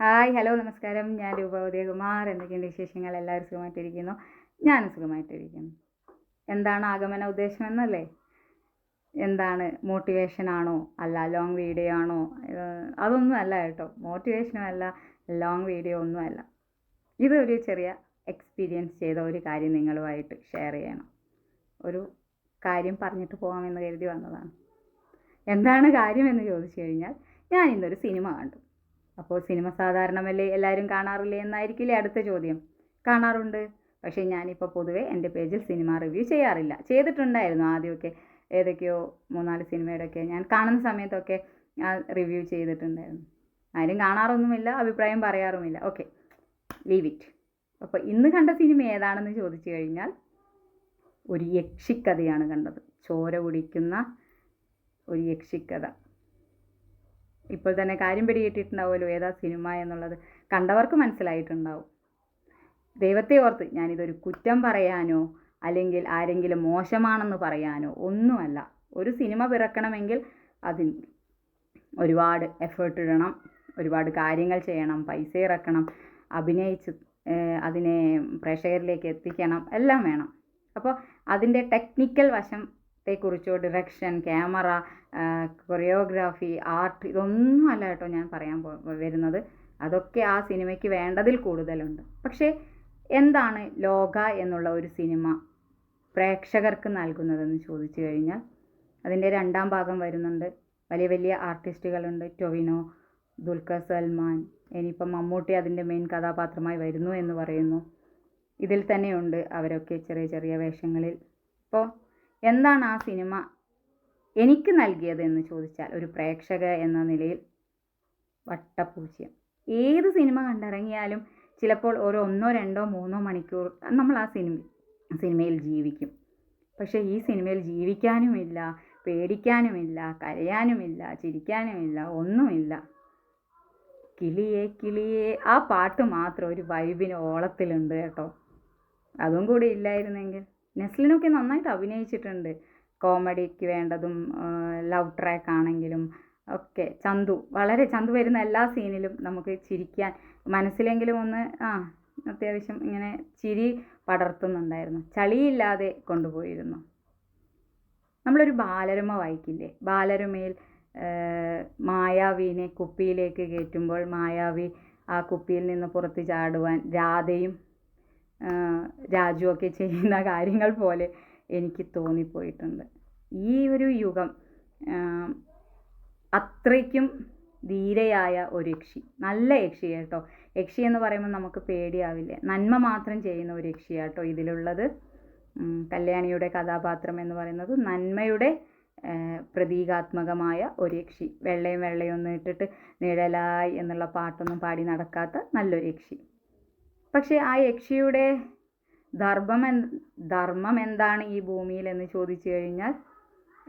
Hi hello നമസ്കാരം. ഞാൻ രൂപ ഉദയകുമാർ. എന്തൊക്കെയുണ്ട് വിശേഷങ്ങൾ? എല്ലാവരും സുഖമായിട്ടിരിക്കുന്നു? ഞാനും സുഖമായിട്ടിരിക്കുന്നു. എന്താണ് ആഗമന ഉദ്ദേശം എന്നല്ലേ? എന്താണ് മോട്ടിവേഷൻ ആണോ? അല്ല ലോങ് വീഡിയോ ആണോ? അതൊന്നും അല്ല കേട്ടോ. മോട്ടിവേഷനും അല്ല ലോങ് വീഡിയോ ഒന്നും അല്ല. ഇതൊരു ചെറിയ എക്സ്പീരിയൻസ് ചെയ്ത ഒരു കാര്യം നിങ്ങളുമായിട്ട് ഷെയർ ചെയ്യണം. ഒരു കാര്യം പറഞ്ഞിട്ട് പോകാമെന്ന് കരുതി വന്നതാണ്. എന്താണ് കാര്യമെന്ന് ചോദിച്ചു കഴിഞ്ഞാൽ ഞാൻ ഇന്നൊരു സിനിമ കണ്ടു. അപ്പോൾ സിനിമ സാധാരണമല്ലേ എല്ലാവരും കാണാറില്ലേ എന്നായിരിക്കില്ലേ അടുത്ത ചോദ്യം. കാണാറുണ്ട്. പക്ഷേ ഞാനിപ്പോൾ പൊതുവേ എന്റെ പേജിൽ സിനിമ റിവ്യൂ ചെയ്യാറില്ല. ചെയ്തിട്ടുണ്ടായിരുന്നു ആദ്യമൊക്കെ. ഏതൊക്കെയോ മൂന്നാൽ സിനിമയുടെയൊക്കെ ഞാൻ കാണുന്ന സമയത്തൊക്കെ ഞാൻ റിവ്യൂ ചെയ്തിട്ടുണ്ടായിരുന്നു. ആരും കാണാറൊന്നുമില്ല അഭിപ്രായം പറയാറുമില്ല. Okay leave it. അപ്പോൾ ഇന്ന് കണ്ട സിനിമ ഏതാണെന്ന് ചോദിച്ചു കഴിഞ്ഞാൽ ഒരു യക്ഷിക്കഥയാണ് കണ്ടത്. ചോര കുടിക്കുന്ന ഒരു യക്ഷിക്കഥ. ഇപ്പോൾ തന്നെ കാര്യം പിടികിട്ടിട്ടുണ്ടാവുമല്ലോ ഏതാ സിനിമ എന്നുള്ളത് കണ്ടവർക്ക് മനസ്സിലായിട്ടുണ്ടാവും. ദൈവത്തെ ഓർത്ത് ഞാനിതൊരു കുറ്റം പറയാനോ അല്ലെങ്കിൽ ആരെങ്കിലും മോശമാണെന്ന് പറയാനോ ഒന്നുമല്ല. ഒരു സിനിമ പിറക്കണമെങ്കിൽ അതിന് ഒരുപാട് എഫേർട്ട് ഇടണം ഒരുപാട് കാര്യങ്ങൾ ചെയ്യണം പൈസ ഇറക്കണം അഭിനയിച്ച് അതിനെ പ്രേക്ഷകരിലേക്ക് എത്തിക്കണം എല്ലാം വേണം. അപ്പോൾ അതിന്റെ ടെക്നിക്കൽ വശത്തെക്കുറിച്ചോ ഡിറക്ഷൻ ക്യാമറ കൊറിയോഗ്രാഫി ആർട്ട് ഇതൊന്നും അല്ല കേട്ടോ ഞാൻ പറയാൻ വരുന്നത്. അതൊക്കെ ആ സിനിമയ്ക്ക് വേണ്ടതിൽ കൂടുതലുണ്ട്. പക്ഷേ എന്താണ് ലോക എന്നുള്ള ഒരു സിനിമ പ്രേക്ഷകർക്ക് നൽകുന്നതെന്ന് ചോദിച്ചു കഴിഞ്ഞാൽ അതിന്റെ രണ്ടാം ഭാഗം വരുന്നുണ്ട്. വലിയ വലിയ ആർട്ടിസ്റ്റുകളുണ്ട് ടൊവിനോ ദുൽഖർ സൽമാൻ ഇനിയിപ്പം മമ്മൂട്ടി അതിന്റെ മെയിൻ കഥാപാത്രമായി വരുന്നു എന്ന് പറയുന്നു. ഇതിൽ തന്നെയുണ്ട് അവരൊക്കെ ചെറിയ ചെറിയ വേഷങ്ങളിൽ. അപ്പോൾ എന്താണ് ആ സിനിമ എനിക്ക് നൽകിയത് എന്ന് ചോദിച്ചാൽ ഒരു പ്രേക്ഷക എന്ന നിലയിൽ വട്ടപൂജ്യം. ഏത് സിനിമ കണ്ടിറങ്ങിയാലും ചിലപ്പോൾ ഓരോ ഒന്നോ രണ്ടോ മൂന്നോ മണിക്കൂർ നമ്മൾ ആ സിനിമ സിനിമയിൽ ജീവിക്കും. പക്ഷേ ഈ സിനിമയിൽ ജീവിക്കാനുമില്ല പേടിക്കാനുമില്ല കരയാനുമില്ല ചിരിക്കാനുമില്ല ഒന്നുമില്ല. കിളിയെ കിളിയെ ആ പാട്ട് മാത്രം ഒരു വൈബിന് ഓളത്തിലുണ്ട് കേട്ടോ. അതും കൂടി ഇല്ലായിരുന്നെങ്കിൽ. നെസ്ലിനൊക്കെ നന്നായിട്ട് അഭിനയിച്ചിട്ടുണ്ട്. കോമഡിക്ക് വേണ്ടതും ലവ് ട്രാക്ക് ആണെങ്കിലും ഒക്കെ. ചന്തു വളരെ ചന്തു വരുന്ന എല്ലാ സീനിലും നമുക്ക് ചിരിക്കാൻ മനസ്സിലെങ്കിലും ഒന്ന് ആ അത്യാവശ്യം ഇങ്ങനെ ചിരി പടർത്തുന്നുണ്ടായിരുന്നു. ചളിയില്ലാതെ കൊണ്ടുപോയിരുന്നു. നമ്മളൊരു ബാലരമ വായിക്കില്ലേ? ബാലരമയിൽ മായാവിനെ കുപ്പിയിലേക്ക് കയറ്റുമ്പോൾ മായാവി ആ കുപ്പിയിൽ നിന്ന് പുറത്ത് ചാടുവാൻ രാധയും രാജുവൊക്കെ ചെയ്യുന്ന കാര്യങ്ങൾ പോലെ എനിക്ക് തോന്നിപ്പോയിട്ടുണ്ട്. ഈ ഒരു യുഗം അത്രയ്ക്കും ധീരയായ ഒരു യക്ഷി നല്ല യക്ഷി കേട്ടോ യക്ഷി എന്ന് പറയുമ്പോൾ നമുക്ക് പേടിയാവില്ലേ. നന്മ മാത്രം ചെയ്യുന്ന ഒരു യക്ഷി കേട്ടോ ഇതിലുള്ളത് കല്യാണിയുടെ കഥാപാത്രം എന്ന് പറയുന്നത് നന്മയുടെ പ്രതീകാത്മകമായ ഒരു യക്ഷി. വെള്ളയും വെള്ളയും ഒന്നും ഇട്ടിട്ട് നിഴലായി എന്നുള്ള പാട്ടൊന്നും പാടി നടക്കാത്ത നല്ലൊരു യക്ഷി. പക്ഷേ ആ യക്ഷിയുടെ ധർമ്മം ധർമ്മം എന്താണ് ഈ ഭൂമിയിൽ എന്ന് ചോദിച്ചു കഴിഞ്ഞാൽ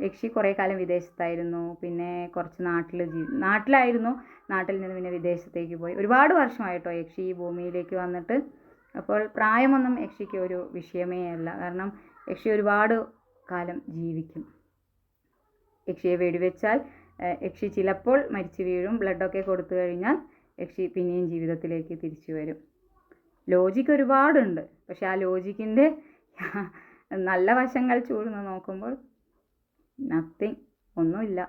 യക്ഷി കുറേ കാലം വിദേശത്തായിരുന്നു. പിന്നെ കുറച്ച് നാട്ടിൽ ജീ നാട്ടിലായിരുന്നു. നാട്ടിൽ നിന്ന് പിന്നെ വിദേശത്തേക്ക് പോയി. ഒരുപാട് വർഷമായിട്ടോ യക്ഷി ഈ ഭൂമിയിലേക്ക് വന്നിട്ട്. അപ്പോൾ പ്രായമൊന്നും യക്ഷിക്ക് ഒരു വിഷയമേ അല്ല. കാരണം യക്ഷി ഒരുപാട് കാലം ജീവിക്കും. യക്ഷിയെ വെടിവെച്ചാൽ യക്ഷി ചിലപ്പോൾ മരിച്ചു വീഴും. ബ്ലഡൊക്കെ കൊടുത്തു കഴിഞ്ഞാൽ യക്ഷി പിന്നെയും ജീവിതത്തിലേക്ക് തിരിച്ചു വരും. ലോജിക്ക് ഒരുപാടുണ്ട്. പക്ഷെ ആ ലോജിക്കിന്റെ നല്ല വശങ്ങൾ ചൂഴ്ന്ന് നോക്കുമ്പോൾ നത്തിങ് ഒന്നുമില്ല.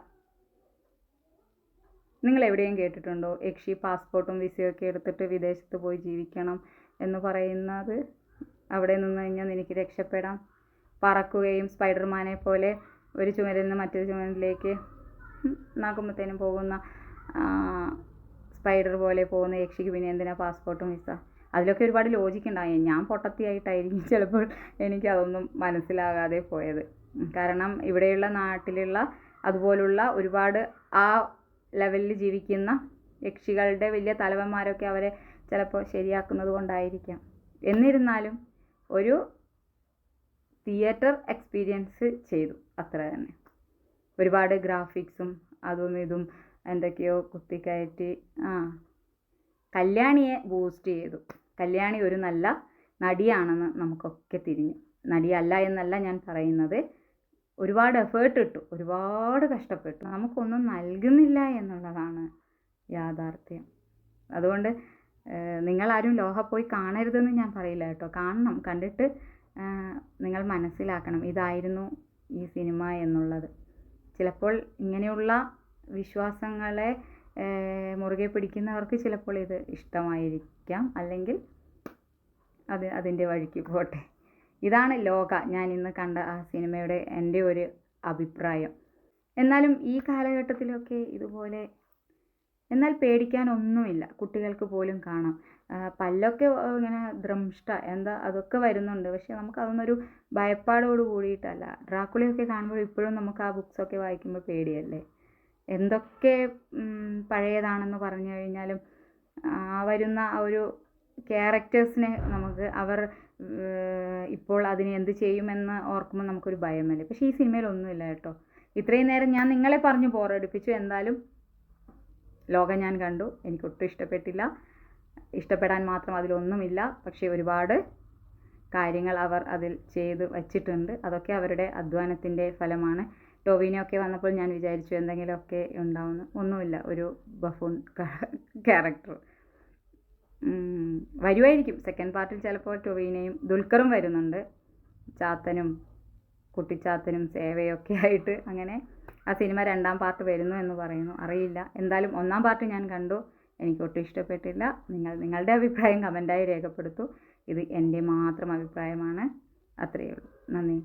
നിങ്ങൾ എവിടെയും കേട്ടിട്ടുണ്ടോ? യക്ഷി പാസ്പോർട്ടും വിസയൊക്കെ എടുത്തിട്ട് വിദേശത്ത് പോയി ജീവിക്കണം എന്ന് പറയുന്നത്? അവിടെ നിന്ന് കഴിഞ്ഞാൽ എനിക്ക് രക്ഷപ്പെടാം. പറക്കുകയും സ്പൈഡർമാനെ പോലെ ഒരു ചുമരിൽ നിന്ന് മറ്റൊരു ചുമരിലേക്ക് നാക്കുമ്പത്തേനും പോകുന്ന സ്പൈഡർ പോലെ പോകുന്ന യക്ഷിക്ക് പിന്നെ എന്തിനാ പാസ്പോർട്ടും വിസ അതിലൊക്കെ ഒരുപാട് ലോജിക്ക് ഉണ്ടായി. ഞാൻ പൊട്ടത്തിയായിട്ടായിരിക്കും ചിലപ്പോൾ എനിക്കതൊന്നും മനസ്സിലാകാതെ പോയത്. കാരണം ഇവിടെയുള്ള നാട്ടിലുള്ള അതുപോലുള്ള ഒരുപാട് ആ ലെവലിൽ ജീവിക്കുന്ന യക്ഷികളുടെ വലിയ തലവന്മാരൊക്കെ അവരെ ചിലപ്പോൾ ശരിയാക്കുന്നത് കൊണ്ടായിരിക്കാം. എന്നിരുന്നാലും ഒരു തിയേറ്റർ എക്സ്പീരിയൻസ് ചെയ്തു. അത്ര തന്നെ. ഒരുപാട് ഗ്രാഫിക്സും അതും ഇതും എന്തൊക്കെയോ കുത്തിക്കയറ്റി ആ കല്യാണിയെ ബൂസ്റ്റ് ചെയ്തു. കല്യാണി ഒരു നല്ല നടിയാണെന്ന് നമുക്കൊക്കെ തിരിഞ്ഞു. നടിയല്ല എന്നല്ല ഞാൻ പറയുന്നത്. ഒരുപാട് എഫേർട്ട് ഇട്ടു. ഒരുപാട് കഷ്ടപ്പെട്ടു. നമുക്കൊന്നും നൽകുന്നില്ല എന്നുള്ളതാണ് യാഥാർത്ഥ്യം. അതുകൊണ്ട് നിങ്ങളാരും ലോഹ പോയി കാണരുതെന്ന് ഞാൻ പറയില്ല കേട്ടോ. കാണണം. കണ്ടിട്ട് നിങ്ങൾ മനസ്സിലാക്കണം. ഇതായിരുന്നു ഈ സിനിമ എന്നുള്ളത്. ചിലപ്പോൾ ഇങ്ങനെയുള്ള വിശ്വാസങ്ങളെ മുറുകെ പിടിക്കുന്നവർക്ക് ചിലപ്പോൾ ഇത് ഇഷ്ടമായിരിക്കാം. അല്ലെങ്കിൽ അത് അതിന്റെ വഴിക്ക് പോട്ടെ. ഇതാണ് ലോക. ഞാൻ ഇന്ന് കണ്ട ആ സിനിമയുടെ എന്റെ ഒരു അഭിപ്രായം. എന്നാലും ഈ കാലഘട്ടത്തിലൊക്കെ ഇതുപോലെ എന്നാൽ പേടിക്കാനൊന്നുമില്ല. കുട്ടികൾക്ക് പോലും കാണാം. പല്ലൊക്കെ ഇങ്ങനെ ദ്രംഷ്ട എന്താ അതൊക്കെ വരുന്നുണ്ട്. പക്ഷെ നമുക്ക് അതൊന്നൊരു ഭയപ്പാടോട് കൂടിയിട്ടല്ല. ഡ്രാക്കുളിയൊക്കെ കാണുമ്പോൾ ഇപ്പോഴും നമുക്ക് ആ ബുക്സൊക്കെ വായിക്കുമ്പോൾ പേടിയല്ലേ? എന്തൊക്കെ പഴയതാണെന്ന് പറഞ്ഞു കഴിഞ്ഞാലും ആ വരുന്ന ആ ഒരു ക്യാരക്ടേഴ്സിനെ നമുക്ക് അവർ ഇപ്പോൾ അതിനെ എന്ത് ചെയ്യുമെന്ന് ഓർക്കുമ്പോൾ നമുക്കൊരു വരും പക്ഷേ ഈ സിനിമയിലൊന്നുമില്ല കേട്ടോ. ഇത്രയും നേരം ഞാൻ നിങ്ങളെ പറഞ്ഞു ബോറടിപ്പിച്ചു. എന്തായാലും ലോകം ഞാൻ കണ്ടു. എനിക്ക് ഒട്ടും ഇഷ്ടപ്പെട്ടില്ല. ഇഷ്ടപ്പെടാൻ മാത്രം അതിലൊന്നുമില്ല. പക്ഷേ ഒരുപാട് കാര്യങ്ങൾ അവർ അതിൽ ചെയ്ത് വച്ചിട്ടുണ്ട്. അതൊക്കെ അവരുടെ അധ്വാനത്തിന്റെ ഫലമാണ്. ടോവിനൊക്കെ വന്നപ്പോൾ ഞാൻ വിചാരിച്ചു എന്തെങ്കിലുമൊക്കെ ഉണ്ടാവുമെന്ന് ഒന്നുമില്ല ഒരു ബഫൂൺ ക്യാരക്ടർ വരുമായിരിക്കും സെക്കൻഡ് പാർട്ടിൽ ചിലപ്പോൾ ടൊവീനയും ദുൽഖറും വരുന്നുണ്ട്. ചാത്തനും കുട്ടിച്ചാത്തനും സേവയൊക്കെ ആയിട്ട് അങ്ങനെ ആ സിനിമ രണ്ടാം പാർട്ട് വരുന്നു എന്ന് പറയുന്നു. അറിയില്ല. എന്തായാലും ഒന്നാം പാർട്ട് ഞാൻ കണ്ടു. എനിക്ക് ഒട്ടും ഇഷ്ടപ്പെട്ടില്ല. നിങ്ങൾ നിങ്ങളുടെ അഭിപ്രായം കമന്റായി രേഖപ്പെടുത്തൂ. ഇത് എന്റെ മാത്രം അഭിപ്രായമാണ്. അത്രയേ ഉള്ളൂ. നന്ദി.